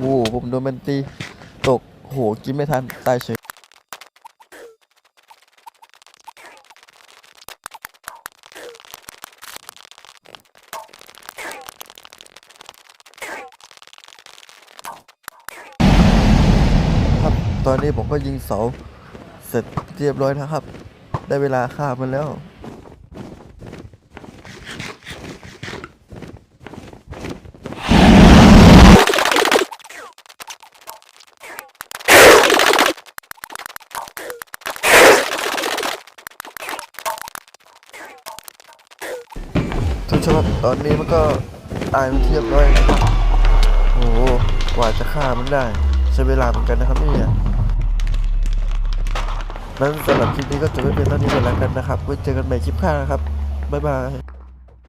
โดนมันตี ตก โห กินไม่ทัน ตายเฉยครับ ตอนนี้ผมก็ยิงเสา เสร็จเรียบร้อยนะครับ ได้เวลาฆ่ามันแล้ว ชมครับตอนนี้มันก็ตายมันเทียบร้อยนะโอ้โหกว่าจะฆ่ามันได้ ใช้เวลาเหมือนกันนะครับเนี่ยนั้นสำหรับคลิปนี้ก็จะไม่เพียงเท่านี้ก่อนแล้วกันนะครับไว้เจอกันใหม่คลิปข้างนะครับบ๊ายบาย